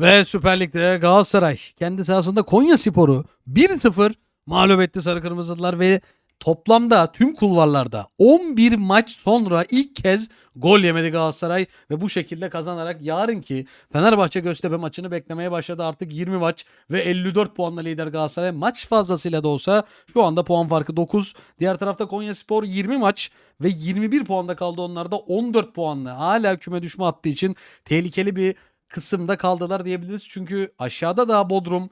Ve Süper Lig'de Galatasaray kendi sahasında Konya Sporu 1-0 mağlup etti Sarı Kırmızılar ve toplamda tüm kulvarlarda 11 maç sonra ilk kez gol yemedi Galatasaray ve bu şekilde kazanarak yarınki Fenerbahçe Göztepe maçını beklemeye başladı. Artık 20 maç ve 54 puanla lider Galatasaray. Maç fazlasıyla da olsa şu anda puan farkı 9. Diğer tarafta Konya Spor 20 maç ve 21 puanda kaldı onlarda 14 puanla. Hala küme düşme attığı için tehlikeli bir kısımda kaldılar diyebiliriz. Çünkü aşağıda da Bodrum,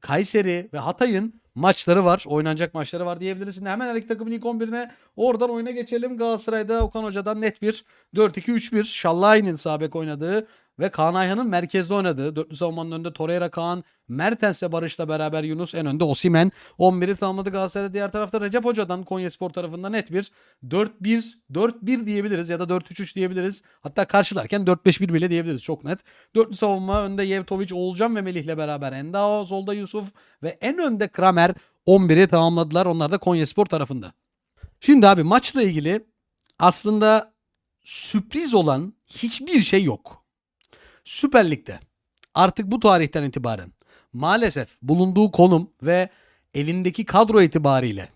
Kayseri ve Hatay'ın maçları var. Oynanacak maçları var diyebiliriz. Şimdi hemen her iki takımın ilk 11'ine oradan oyuna geçelim. Galatasaray'da Okan Hoca'dan net bir 4-2-3-1 Şallahin'in sağ bek oynadığı ve Kaan Ayhan'ın merkezde oynadığı. Dörtlü savunmanın önünde Torreira, Kaan, Mertens'le Barış'la beraber Yunus en önde Osimen. 11'i tamamladı Galatasaray'da. Diğer tarafta Recep Hoca'dan Konya Spor tarafından net bir 4-1 4-1 diyebiliriz ya da 4-3-3 diyebiliriz. Hatta karşılarken 4-5-1 bile diyebiliriz çok net. Dörtlü savunma önde Yevtovic, Oğulcan ve Melih'le beraber Endao, solda Yusuf ve en önde Kramer 11'i tamamladılar. Onlar da Konya Spor tarafında. Şimdi abi maçla ilgili aslında sürpriz olan hiçbir şey yok. Süper Lig'de artık bu tarihten itibaren maalesef bulunduğu konum ve elindeki kadro itibariyle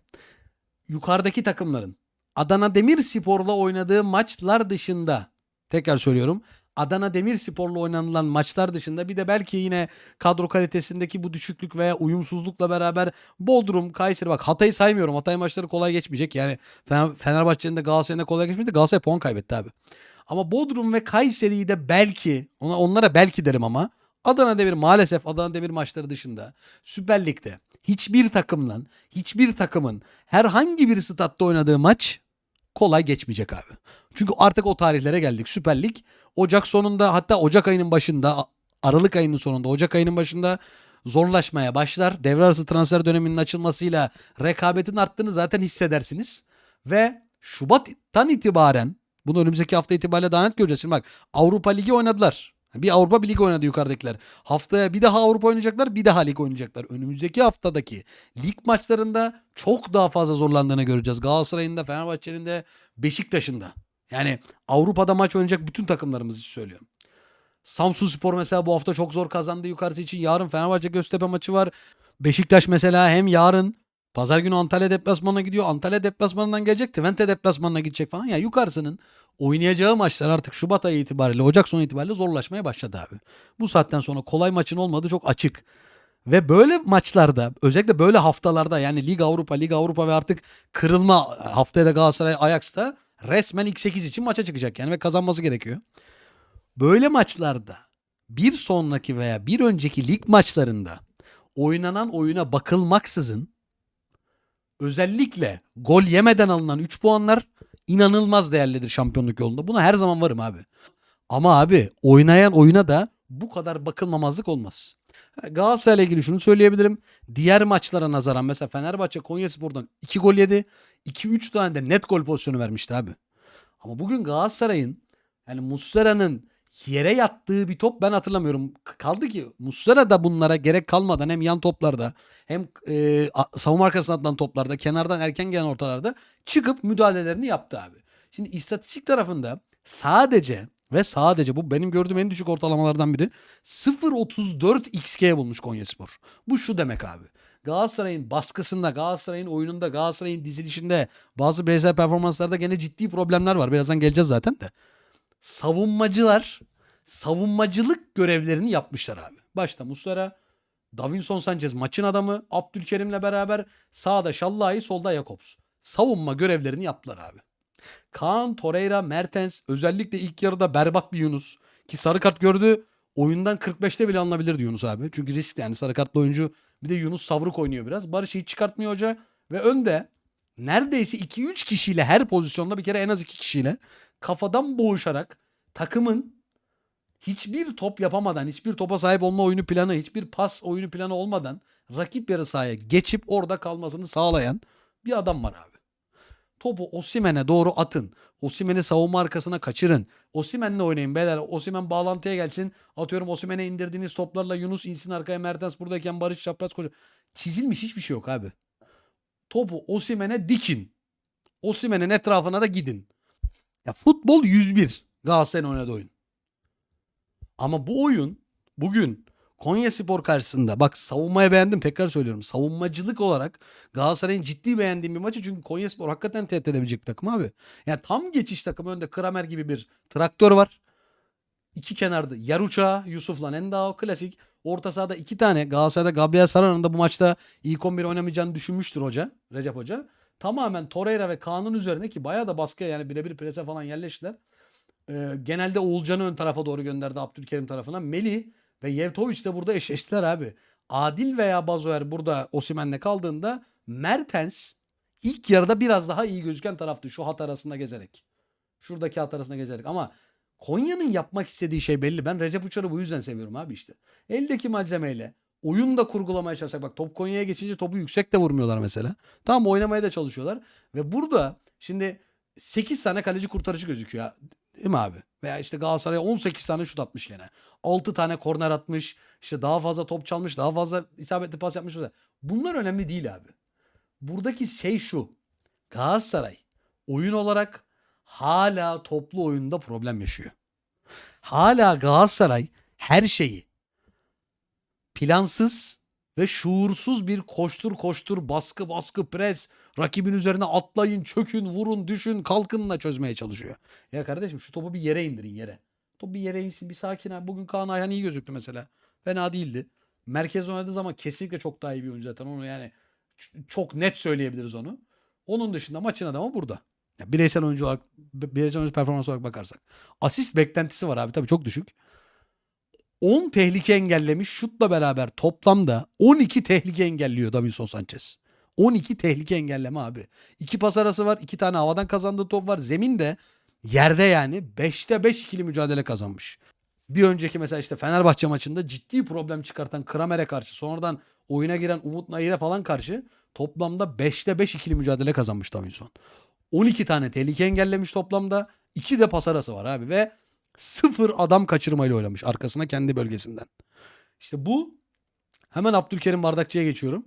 yukarıdaki takımların Adana Demirspor'la oynadığı maçlar dışında tekrar söylüyorum Adana Demirspor'la oynanılan maçlar dışında bir de belki yine kadro kalitesindeki bu düşüklük veya uyumsuzlukla beraber Bodrum, Kayseri bak Hatay'ı saymıyorum. Hatay maçları kolay geçmeyecek. Yani Fener- Fenerbahçe'nin de Galatasaray'ın da kolay geçmedi. Galatasaray puan kaybetti abi. Ama Bodrum ve Kayseri'yi de belki ona, onlara belki derim ama Adana Demir maalesef Adana Demir maçları dışında Süper Lig'de hiçbir takımla hiçbir takımın herhangi bir statta oynadığı maç kolay geçmeyecek abi. Çünkü artık o tarihlere geldik. Süper Lig Ocak sonunda hatta Ocak ayının başında Aralık ayının sonunda Ocak ayının başında zorlaşmaya başlar. Devre arası transfer döneminin açılmasıyla rekabetin arttığını zaten hissedersiniz. Ve Şubat'tan itibaren bunu önümüzdeki hafta itibariyle daha net göreceğiz. Şimdi bak Avrupa Ligi oynadılar. Bir Avrupa Ligi oynadı yukarıdakiler. Haftaya bir daha Avrupa oynayacaklar, bir daha lig oynayacaklar. Önümüzdeki haftadaki lig maçlarında çok daha fazla zorlandığını göreceğiz. Galatasaray'ın da, Fenerbahçe'nin de, Beşiktaş'ın da. Yani Avrupa'da maç oynayacak bütün takımlarımız için söylüyorum. Samsun Spor mesela bu hafta çok zor kazandı yukarısı için. Yarın Fenerbahçe Göztepe maçı var. Beşiktaş mesela hem yarın pazar günü Antalya deplasmanına gidiyor. Antalya deplasmanından gelecek. Twente deplasmanına gidecek falan. Ya yukarısının oynayacağı maçlar artık Şubat ayı itibariyle, Ocak sonu itibariyle zorlaşmaya başladı abi. Bu saatten sonra kolay maçın olmadığı çok açık. Ve böyle maçlarda özellikle böyle haftalarda yani Lig Avrupa, Lig Avrupa ve artık kırılma haftaya da Galatasaray Ajax'ta resmen ilk 8 için maça çıkacak yani ve kazanması gerekiyor. Böyle maçlarda bir sonraki veya bir önceki lig maçlarında oynanan oyuna bakılmaksızın özellikle gol yemeden alınan 3 puanlar inanılmaz değerlidir şampiyonluk yolunda. Buna her zaman varım abi. Ama abi oynayan oyuna da bu kadar bakılmamazlık olmaz. Galatasaray'la ilgili şunu söyleyebilirim. Diğer maçlara nazaran mesela Fenerbahçe Konyaspor'dan 2 gol yedi. 2-3 tane de net gol pozisyonu vermişti abi. Ama bugün Galatasaray'ın yani Muslera'nın yere yattığı bir top ben hatırlamıyorum. Kaldı ki Muslera da bunlara gerek kalmadan hem yan toplarda hem e, savunma arkasına atılan toplarda kenardan erken gelen ortalarda çıkıp müdahalelerini yaptı abi. Şimdi istatistik tarafında sadece ve sadece bu benim gördüğüm en düşük ortalamalardan biri 0.34 XG bulmuş Konyaspor. Bu şu demek abi. Galatasaray'ın baskısında, Galatasaray'ın oyununda, Galatasaray'ın dizilişinde bazı bireysel performanslarda gene ciddi problemler var. Birazdan geleceğiz zaten de. Savunmacılar savunmacılık görevlerini yapmışlar abi. Başta Muslera, Davinson Sanchez maçın adamı, Abdülkerim'le beraber sağda Şallahi, solda Jakobs. Savunma görevlerini yaptılar abi. Kaan, Torreira, Mertens özellikle ilk yarıda berbat bir Yunus. Ki sarı kart gördü. Oyundan 45'te bile alınabilirdi Yunus abi. Çünkü risk yani sarı kartlı oyuncu. Bir de Yunus savruk oynuyor biraz. Barış hiç çıkartmıyor hoca. Ve önde neredeyse 2-3 kişiyle her pozisyonda bir kere en az 2 kişiyle kafadan boğuşarak takımın hiçbir top yapamadan, hiçbir topa sahip olma oyunu planı, hiçbir pas oyunu planı olmadan rakip yarı sahaya geçip orada kalmasını sağlayan bir adam var abi. Topu Osimen'e doğru atın. Osimen'i savunma arkasına kaçırın. Osimen'le oynayın beyler. Osimen bağlantıya gelsin. Atıyorum Osimen'e indirdiğiniz toplarla Yunus insin arkaya Mertens buradayken Barış çapraz koşu. Çizilmiş hiçbir şey yok abi. Topu Osimen'e dikin. Osimen'in etrafına da gidin. Ya futbol 101. Galatasaray'ın oynadığı oyun. Ama bu oyun bugün Konya Spor karşısında bak savunmaya beğendim tekrar söylüyorum. Savunmacılık olarak Galatasaray'ın ciddi beğendiğim bir maçı çünkü Konya Spor hakikaten tehdit edebilecek bir takım abi. Yani tam geçiş takımı önde Kramer gibi bir traktör var. İki kenarda yer uçağı Yusuf'la Endao klasik. Orta sahada iki tane Galatasaray'da Gabriel Saran'ın da bu maçta ilk 11 oynamayacağını düşünmüştür hoca. Recep Hoca. Tamamen Torreira ve Kaan'ın üzerine ki bayağı da baskıya yani birebir prese falan yerleştiler. Ee, genelde Oğulcan'ı ön tarafa doğru gönderdi Abdülkerim tarafına. Melih ve Yevtoviç de burada eşleştiler abi. Adil veya Bazoer burada Osimen'le kaldığında Mertens ilk yarıda biraz daha iyi gözüken taraftı şu hat arasında gezerek. Şuradaki hat arasında gezerek ama Konya'nın yapmak istediği şey belli. Ben Recep Uçar'ı bu yüzden seviyorum abi işte. Eldeki malzemeyle oyun da kurgulamaya çalışacak. Bak top Konya'ya geçince topu yüksek de vurmuyorlar mesela. Tamam oynamaya da çalışıyorlar. Ve burada şimdi 8 tane kaleci kurtarıcı gözüküyor. Değil mi abi? Veya işte Galatasaray'a 18 tane şut atmış gene. 6 tane korner atmış. İşte daha fazla top çalmış. Daha fazla isabetli pas yapmış. mesela. Bunlar önemli değil abi. Buradaki şey şu. Galatasaray oyun olarak hala toplu oyunda problem yaşıyor. Hala Galatasaray her şeyi plansız ve şuursuz bir koştur koştur baskı baskı pres rakibin üzerine atlayın çökün vurun düşün kalkınla çözmeye çalışıyor. Ya kardeşim şu topu bir yere indirin yere. Top bir yere insin bir sakin abi. Bugün Kaan Ayhan iyi gözüktü mesela. Fena değildi. Merkez oynadığı zaman kesinlikle çok daha iyi bir oyuncu zaten. Onu yani çok net söyleyebiliriz onu. Onun dışında maçın adamı burada. Ya bireysel oyuncu olarak bireysel oyuncu performansı olarak bakarsak. Asist beklentisi var abi tabii çok düşük. 10 tehlike engellemiş şutla beraber toplamda 12 tehlike engelliyor Davinson Sanchez. 12 tehlike engelleme abi. 2 pas arası var. 2 tane havadan kazandığı top var. Zeminde yerde yani 5'te 5 ikili mücadele kazanmış. Bir önceki mesela işte Fenerbahçe maçında ciddi problem çıkartan Kramer'e karşı sonradan oyuna giren Umut Nayir'e falan karşı toplamda 5'te 5 ikili mücadele kazanmış Davinson. 12 tane tehlike engellemiş toplamda. 2 de pas arası var abi ve sıfır adam kaçırmayla oynamış arkasına kendi bölgesinden. İşte bu hemen Abdülkerim Bardakçı'ya geçiyorum.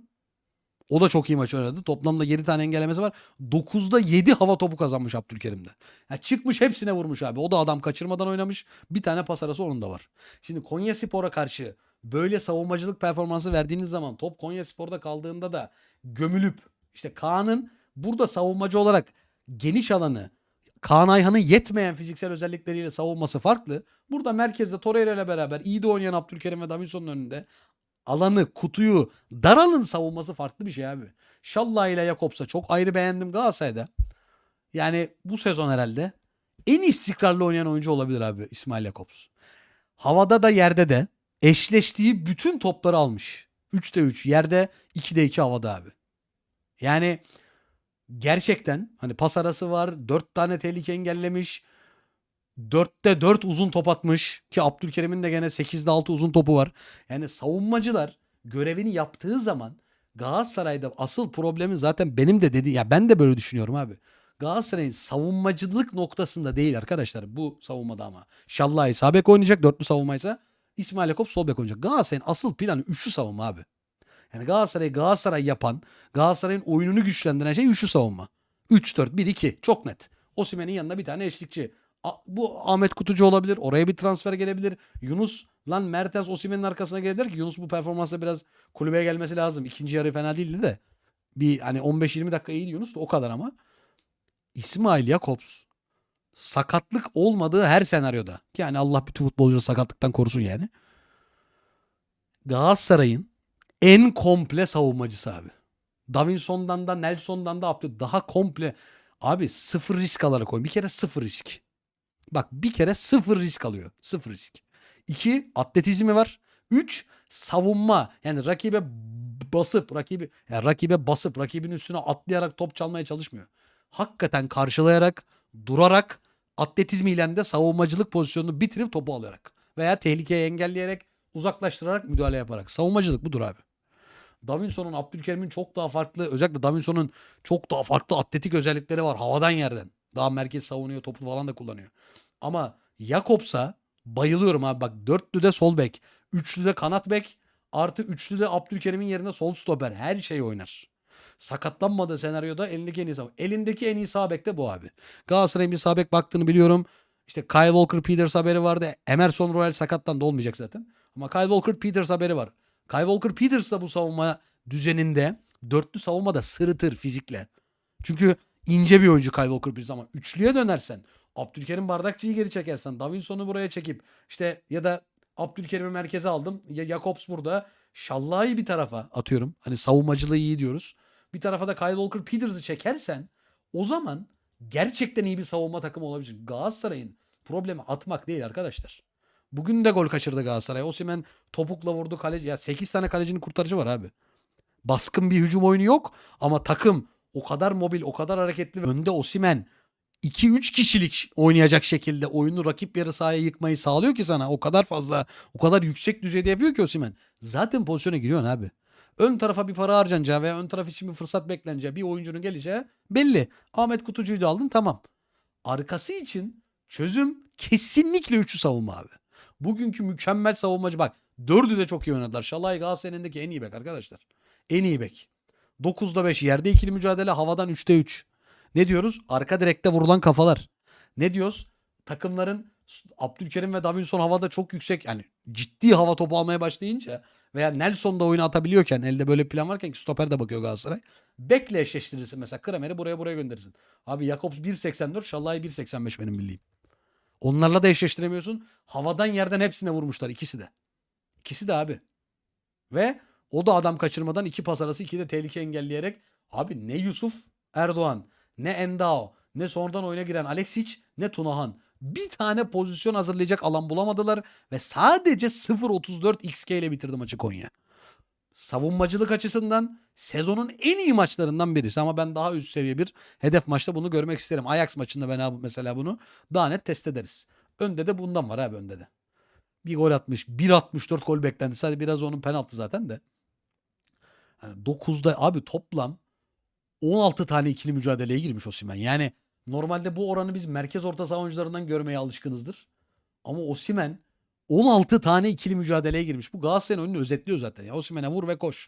O da çok iyi maç oynadı. Toplamda 7 tane engellemesi var. 9'da 7 hava topu kazanmış Abdülkerim'de. Ya çıkmış hepsine vurmuş abi. O da adam kaçırmadan oynamış. Bir tane pas arası onun da var. Şimdi Konya Spor'a karşı böyle savunmacılık performansı verdiğiniz zaman top Konya Spor'da kaldığında da gömülüp işte Kaan'ın burada savunmacı olarak geniş alanı Kaan Ayhan'ın yetmeyen fiziksel özellikleriyle savunması farklı. Burada merkezde Torreira ile beraber iyi de oynayan Abdülkerim ve Davinson'un önünde alanı, kutuyu, daralın savunması farklı bir şey abi. Şallah ile Jakobs'a çok ayrı beğendim Galatasaray'da. Yani bu sezon herhalde en istikrarlı oynayan oyuncu olabilir abi İsmail Jakobs. Havada da yerde de eşleştiği bütün topları almış. 3'te 3 yerde 2'de 2 havada abi. Yani gerçekten hani pas arası var. 4 tane tehlike engellemiş. 4'te 4 uzun top atmış ki Abdülkerim'in de gene 8'de 6 uzun topu var. Yani savunmacılar görevini yaptığı zaman Galatasaray'da asıl problemi zaten benim de dedi ya ben de böyle düşünüyorum abi. Galatasaray'ın savunmacılık noktasında değil arkadaşlar bu savunmada ama. Şallah sağ oynayacak dörtlü savunmaysa İsmail Yakup sol bek oynayacak. Galatasaray'ın asıl planı üçlü savunma abi. Yani Galatasaray'ı Galatasaray yapan, Galatasaray'ın oyununu güçlendiren şey üçlü savunma. 3-4-1-2 çok net. Osimhen'in yanında bir tane eşlikçi. Bu Ahmet Kutucu olabilir. Oraya bir transfer gelebilir. Yunus lan Mertens Osimhen'in arkasına gelebilir ki Yunus bu performansa biraz kulübeye gelmesi lazım. İkinci yarı fena değildi de. Bir hani 15-20 dakika iyiydi Yunus da o kadar ama. İsmail Jakobs sakatlık olmadığı her senaryoda. Yani Allah bütün futbolcuları sakatlıktan korusun yani. Galatasaray'ın en komple savunmacısı abi. Davinson'dan da Nelson'dan da Abdü daha komple. Abi sıfır risk alarak oyun. Bir kere sıfır risk. Bak bir kere sıfır risk alıyor. Sıfır risk. İki atletizmi var. Üç savunma. Yani rakibe basıp rakibi yani rakibe basıp rakibin üstüne atlayarak top çalmaya çalışmıyor. Hakikaten karşılayarak, durarak, atletizmiyle de savunmacılık pozisyonunu bitirip topu alarak veya tehlikeyi engelleyerek, uzaklaştırarak müdahale yaparak. Savunmacılık budur abi. Davinson'un, Abdülkerim'in çok daha farklı, özellikle Davinson'un çok daha farklı atletik özellikleri var havadan yerden. Daha merkez savunuyor, topu falan da kullanıyor. Ama Jakobs'a bayılıyorum abi bak dörtlü de sol bek, üçlü de kanat bek, artı üçlü de Abdülkerim'in yerine sol stoper. Her şey oynar. Sakatlanmadığı senaryoda elindeki en iyi sağ Elindeki en iyi sağ bek de bu abi. Galatasaray'ın bir sağ bek baktığını biliyorum. İşte Kyle Walker Peters haberi vardı. Emerson Royal sakattan da olmayacak zaten. Ama Kyle Walker Peters haberi var. Kyle Walker Peters da bu savunma düzeninde dörtlü savunmada sırıtır fizikle. Çünkü ince bir oyuncu Kyle Peters ama üçlüye dönersen Abdülkerim Bardakçı'yı geri çekersen Davinson'u buraya çekip işte ya da Abdülkerim'i merkeze aldım. Ya Jakobs burada. Şallah'ı bir tarafa atıyorum. Hani savunmacılığı iyi diyoruz. Bir tarafa da Kyle Walker Peters'ı çekersen o zaman gerçekten iyi bir savunma takımı olabilir. Galatasaray'ın problemi atmak değil arkadaşlar. Bugün de gol kaçırdı Galatasaray. Osimhen topukla vurdu kaleci. Ya 8 tane kalecinin kurtarıcı var abi. Baskın bir hücum oyunu yok ama takım o kadar mobil, o kadar hareketli. ve Önde Osimhen 2-3 kişilik oynayacak şekilde oyunu rakip yarı sahaya yıkmayı sağlıyor ki sana. O kadar fazla, o kadar yüksek düzeyde yapıyor ki Osimhen. Zaten pozisyona giriyorsun abi. Ön tarafa bir para harcanacağı veya ön taraf için bir fırsat bekleneceği bir oyuncunun geleceği belli. Ahmet Kutucu'yu da aldın tamam. Arkası için çözüm kesinlikle üçü savunma abi. Bugünkü mükemmel savunmacı bak. Dördü de çok iyi oynadılar. Şalay Galatasaray'ın en iyi bek arkadaşlar. En iyi bek. 9'da 5 yerde ikili mücadele havadan 3'te 3. Ne diyoruz? Arka direkte vurulan kafalar. Ne diyoruz? Takımların Abdülkerim ve Davinson havada çok yüksek yani ciddi hava topu almaya başlayınca veya Nelson da oyunu atabiliyorken elde böyle plan varken ki stoper de bakıyor Galatasaray. Bekle eşleştirirsin mesela Kramer'i buraya buraya gönderirsin. Abi Jakobs 1.84 Şalay 1.85 benim bildiğim. Onlarla da eşleştiremiyorsun. Havadan yerden hepsine vurmuşlar ikisi de. İkisi de abi. Ve o da adam kaçırmadan iki pas arası iki de tehlike engelleyerek abi ne Yusuf Erdoğan ne Endao ne sonradan oyuna giren Alexic ne Tunahan bir tane pozisyon hazırlayacak alan bulamadılar ve sadece 0.34 XG ile bitirdi maçı Konya. Savunmacılık açısından sezonun en iyi maçlarından birisi ama ben daha üst seviye bir hedef maçta bunu görmek isterim. Ajax maçında ben mesela bunu daha net test ederiz. Önde de bundan var abi önde de. Bir gol atmış. 1.64 gol beklendi. Sadece biraz onun penaltı zaten de. Hani 9'da abi toplam 16 tane ikili mücadeleye girmiş Osimhen. Yani normalde bu oranı biz merkez orta saha oyuncularından görmeye alışkınızdır. Ama Osimhen 16 tane ikili mücadeleye girmiş. Bu Galatasaray'ın oyununu özetliyor zaten. Ya Osimhen'e vur ve koş.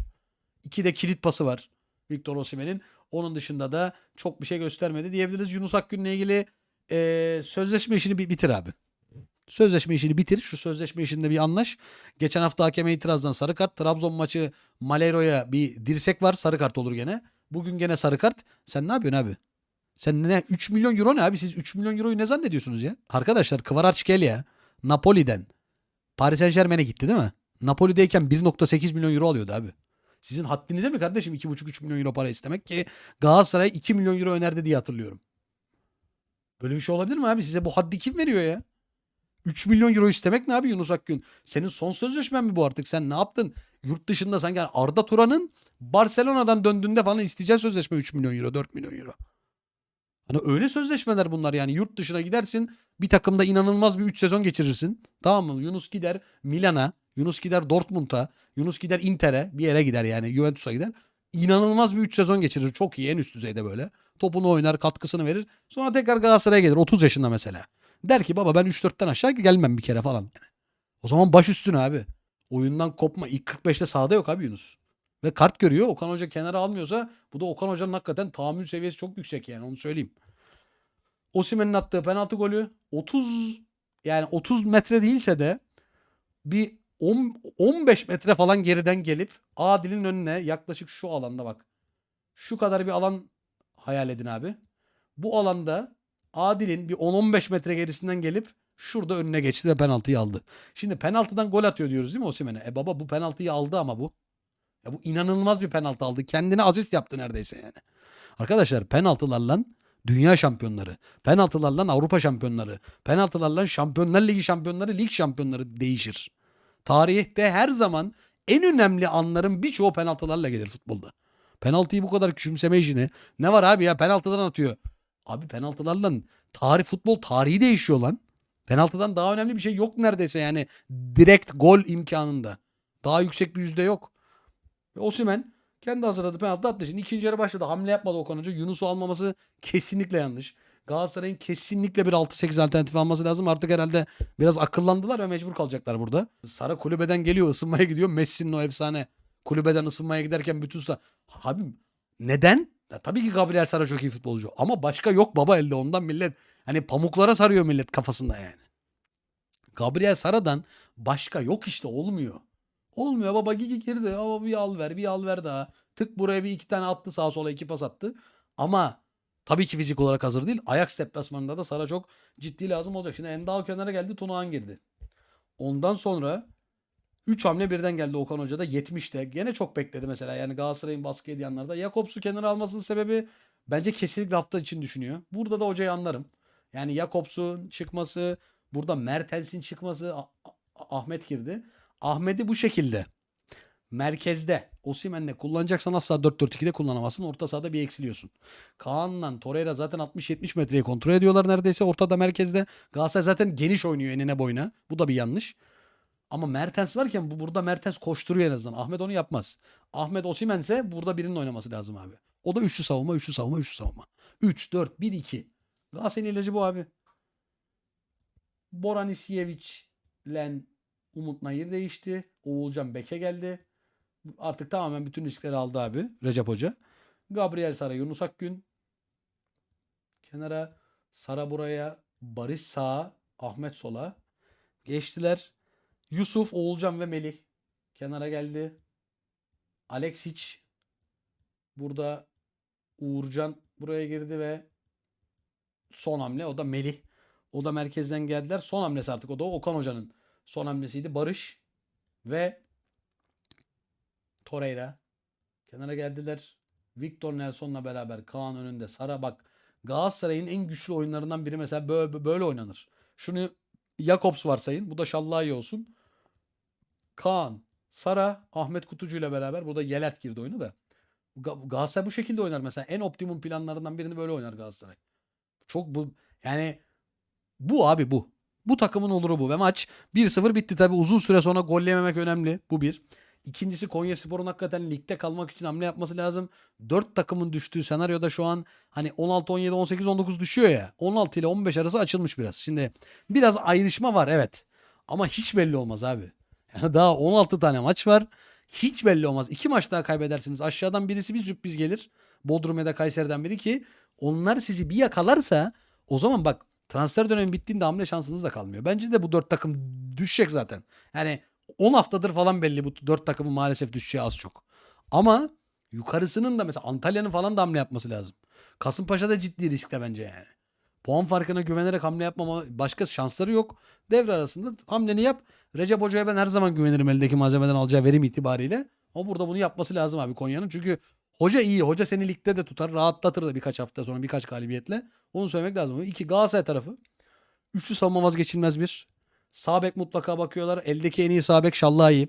İki de kilit pası var. Victor Osimhen'in. Onun dışında da çok bir şey göstermedi diyebiliriz. Yunus Akgün'le ilgili eee, sözleşme işini bir bitir abi. Sözleşme işini bitir. Şu sözleşme işinde bir anlaş. Geçen hafta hakeme itirazdan sarı kart. Trabzon maçı Malero'ya bir dirsek var. Sarı kart olur gene. Bugün gene sarı kart. Sen ne yapıyorsun abi? Sen ne 3 milyon euro ne abi? Siz 3 milyon euroyu ne zannediyorsunuz ya? Arkadaşlar Kvaratskhelia Napoli'den Paris Saint Germain'e gitti değil mi? Napoli'deyken 1.8 milyon euro alıyordu abi. Sizin haddinize mi kardeşim 2.5-3 milyon euro para istemek ki Galatasaray 2 milyon euro önerdi diye hatırlıyorum. Böyle bir şey olabilir mi abi? Size bu haddi kim veriyor ya? 3 milyon euro istemek ne abi Yunus Akgün? Senin son sözleşmen mi bu artık? Sen ne yaptın? Yurt dışında sanki Arda Turan'ın Barcelona'dan döndüğünde falan isteyeceği sözleşme 3 milyon euro, 4 milyon euro. Hani öyle sözleşmeler bunlar yani. Yurt dışına gidersin bir takımda inanılmaz bir 3 sezon geçirirsin. Tamam mı? Yunus gider Milan'a, Yunus gider Dortmund'a, Yunus gider Inter'e bir yere gider yani Juventus'a gider. İnanılmaz bir 3 sezon geçirir. Çok iyi en üst düzeyde böyle. Topunu oynar, katkısını verir. Sonra tekrar Galatasaray'a gelir 30 yaşında mesela. Der ki baba ben 3-4'ten aşağı gelmem bir kere falan. O zaman baş üstüne abi. Oyundan kopma. İlk 45'te sahada yok abi Yunus. Ve kart görüyor. Okan Hoca kenara almıyorsa bu da Okan Hoca'nın hakikaten tahammül seviyesi çok yüksek yani onu söyleyeyim. Osimhen'in attığı penaltı golü 30 yani 30 metre değilse de bir 10, 15 metre falan geriden gelip Adil'in önüne yaklaşık şu alanda bak. Şu kadar bir alan hayal edin abi. Bu alanda Adil'in bir 10-15 metre gerisinden gelip şurada önüne geçti ve penaltıyı aldı. Şimdi penaltıdan gol atıyor diyoruz değil mi Osimhen'e? E baba bu penaltıyı aldı ama bu. Ya bu inanılmaz bir penaltı aldı. Kendine asist yaptı neredeyse yani. Arkadaşlar penaltılarla dünya şampiyonları, penaltılarla Avrupa şampiyonları, penaltılarla Şampiyonlar Ligi şampiyonları, lig şampiyonları değişir. Tarihte her zaman en önemli anların birçoğu penaltılarla gelir futbolda. Penaltıyı bu kadar küçümseme işini. Ne var abi ya penaltıdan atıyor. Abi penaltılarla tarih futbol tarihi değişiyor lan. Penaltıdan daha önemli bir şey yok neredeyse yani direkt gol imkanında. Daha yüksek bir yüzde yok. Ve Osimhen kendi hazırladığı penaltı attı. Şimdi ikinci yarı başladı. Hamle yapmadı Okan Hoca. Yunus'u almaması kesinlikle yanlış. Galatasaray'ın kesinlikle bir 6-8 alternatif alması lazım. Artık herhalde biraz akıllandılar ve mecbur kalacaklar burada. Sara kulübeden geliyor ısınmaya gidiyor. Messi'nin o efsane kulübeden ısınmaya giderken bütün usta. Abi neden? Ya tabii ki Gabriel Sara çok iyi futbolcu. Ama başka yok baba elde ondan millet. Hani pamuklara sarıyor millet kafasında yani. Gabriel Sara'dan Başka yok işte olmuyor. Olmuyor baba Gigi girdi. Ama bir al ver bir al ver daha. Tık buraya bir iki tane attı sağa sola iki pas attı. Ama tabii ki fizik olarak hazır değil. Ajax deplasmanında da Sara çok ciddi lazım olacak. Şimdi Endal kenara geldi Tunahan girdi. Ondan sonra 3 hamle birden geldi Okan Hoca da 70'te. Gene çok bekledi mesela. Yani Galatasaray'ın baskı ediyenlerde. Jakobs'u kenara almasının sebebi bence kesinlikle hafta için düşünüyor. Burada da hocayı anlarım. Yani Jakobs'un çıkması, burada Mertens'in çıkması, Ahmet girdi. Ahmet'i bu şekilde merkezde Osimhen'le kullanacaksan asla 4-4-2'de kullanamazsın. Orta sahada bir eksiliyorsun. Kaan'la Torreira zaten 60-70 metreye kontrol ediyorlar neredeyse. Ortada merkezde. Galatasaray zaten geniş oynuyor enine boyuna. Bu da bir yanlış. Ama Mertens varken bu burada Mertens koşturuyor en azından. Ahmet onu yapmaz. Ahmet Osimhen ise burada birinin oynaması lazım abi. O da üçlü savunma, üçlü savunma, üçlü savunma. 3, 4, 1, 2. Galatasaray'ın ilacı bu abi. Boran ile Umut Nayır değişti. Oğulcan Beke geldi. Artık tamamen bütün riskleri aldı abi Recep Hoca. Gabriel Sara, Yunus Akgün. Kenara Sara buraya, Barış sağa, Ahmet sola. Geçtiler. Yusuf, Oğulcan ve Melih. Kenara geldi. Alexic. Burada Uğurcan buraya girdi ve son hamle o da Melih. O da merkezden geldiler. Son hamlesi artık o da Okan Hoca'nın son hamlesiydi. Barış ve Torreira. Kenara geldiler. Victor Nelson'la beraber Kaan önünde. Sara bak Galatasaray'ın en güçlü oyunlarından biri mesela böyle, böyle oynanır. Şunu Jakobs varsayın. Bu da Şallahi olsun. Kaan, Sara, Ahmet Kutucu ile beraber. Burada Yelert girdi oyunu da. Ga- Galatasaray bu şekilde oynar mesela. En optimum planlarından birini böyle oynar Galatasaray. Çok bu yani bu abi bu. Bu takımın oluru bu. Ve maç 1-0 bitti tabi. Uzun süre sonra gol yememek önemli. Bu bir. İkincisi Konya Spor'un hakikaten ligde kalmak için hamle yapması lazım. 4 takımın düştüğü senaryoda şu an hani 16, 17, 18, 19 düşüyor ya. 16 ile 15 arası açılmış biraz. Şimdi biraz ayrışma var evet. Ama hiç belli olmaz abi. Yani daha 16 tane maç var. Hiç belli olmaz. İki maç daha kaybedersiniz. Aşağıdan birisi bir sürpriz gelir. Bodrum ya da Kayseri'den biri ki onlar sizi bir yakalarsa o zaman bak transfer dönemi bittiğinde hamle şansınız da kalmıyor. Bence de bu dört takım düşecek zaten. Yani 10 haftadır falan belli bu dört takımın maalesef düşeceği az çok. Ama yukarısının da mesela Antalya'nın falan da hamle yapması lazım. Kasımpaşa da ciddi riskte bence yani. Puan farkına güvenerek hamle yapmama başka şansları yok. Devre arasında hamleni yap. Recep Hoca'ya ben her zaman güvenirim eldeki malzemeden alacağı verim itibariyle. Ama burada bunu yapması lazım abi Konya'nın. Çünkü hoca iyi. Hoca seni ligde de tutar. Rahatlatır da birkaç hafta sonra birkaç galibiyetle. Onu söylemek lazım. İki Galatasaray tarafı. Üçlü savunma vazgeçilmez bir. Sağ bek mutlaka bakıyorlar. Eldeki en iyi sağ bek Şallahi.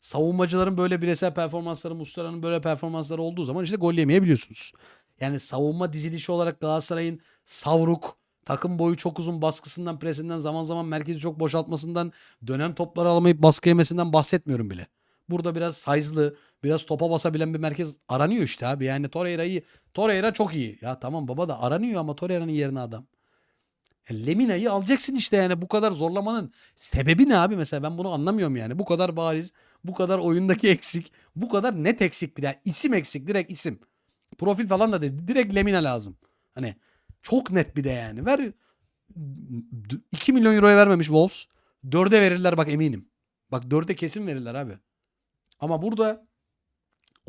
Savunmacıların böyle bireysel performansları, Muslera'nın böyle performansları olduğu zaman işte gol yemeyebiliyorsunuz. Yani savunma dizilişi olarak Galatasaray'ın savruk, takım boyu çok uzun baskısından, presinden, zaman zaman merkezi çok boşaltmasından, dönen topları alamayıp baskı yemesinden bahsetmiyorum bile. Burada biraz size'lı, biraz topa basabilen bir merkez aranıyor işte abi. Yani Torreira'yı, Torreira çok iyi. Ya tamam baba da aranıyor ama Torreira'nın yerine adam. Ya Lemina'yı alacaksın işte yani bu kadar zorlamanın sebebi ne abi mesela ben bunu anlamıyorum yani. Bu kadar bariz, bu kadar oyundaki eksik, bu kadar net eksik bir de isim eksik direkt isim. Profil falan da dedi. Direkt Lemina lazım. Hani çok net bir de yani. Ver 2 milyon euroya vermemiş Wolves. 4'e verirler bak eminim. Bak 4'e kesin verirler abi. Ama burada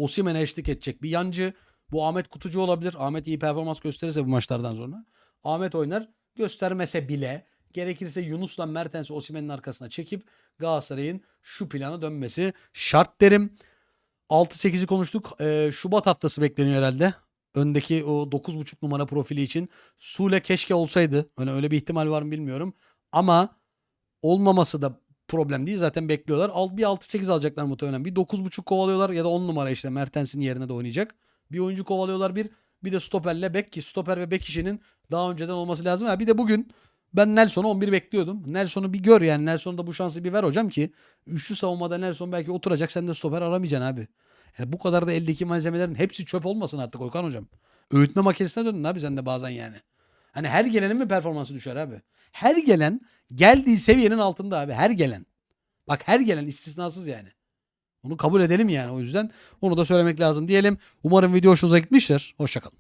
Osimhen'e eşlik edecek bir yancı. Bu Ahmet Kutucu olabilir. Ahmet iyi performans gösterirse bu maçlardan sonra. Ahmet oynar. Göstermese bile gerekirse Yunus'la Mertens'i Osimhen'in arkasına çekip Galatasaray'ın şu plana dönmesi şart derim. 6-8'i konuştuk. Ee, Şubat haftası bekleniyor herhalde. Öndeki o 9.5 numara profili için. Sule keşke olsaydı. Öyle, öyle bir ihtimal var mı bilmiyorum. Ama olmaması da problem değil. Zaten bekliyorlar. Al, bir 6-8 alacaklar muhtemelen. Bir 9.5 kovalıyorlar ya da 10 numara işte Mertens'in yerine de oynayacak. Bir oyuncu kovalıyorlar bir. Bir de stoperle bek ki stoper ve bek işinin daha önceden olması lazım. Ha, bir de bugün ben Nelson'u 11 bekliyordum. Nelson'u bir gör yani. Nelson'a da bu şansı bir ver hocam ki üçlü savunmada Nelson belki oturacak. Sen de stoper aramayacaksın abi. Yani bu kadar da eldeki malzemelerin hepsi çöp olmasın artık Okan hocam. Öğütme makinesine döndün abi sen de bazen yani. Hani her gelenin mi performansı düşer abi? Her gelen geldiği seviyenin altında abi. Her gelen. Bak her gelen istisnasız yani. Onu kabul edelim yani o yüzden onu da söylemek lazım diyelim. Umarım video hoşunuza gitmiştir. Hoşçakalın.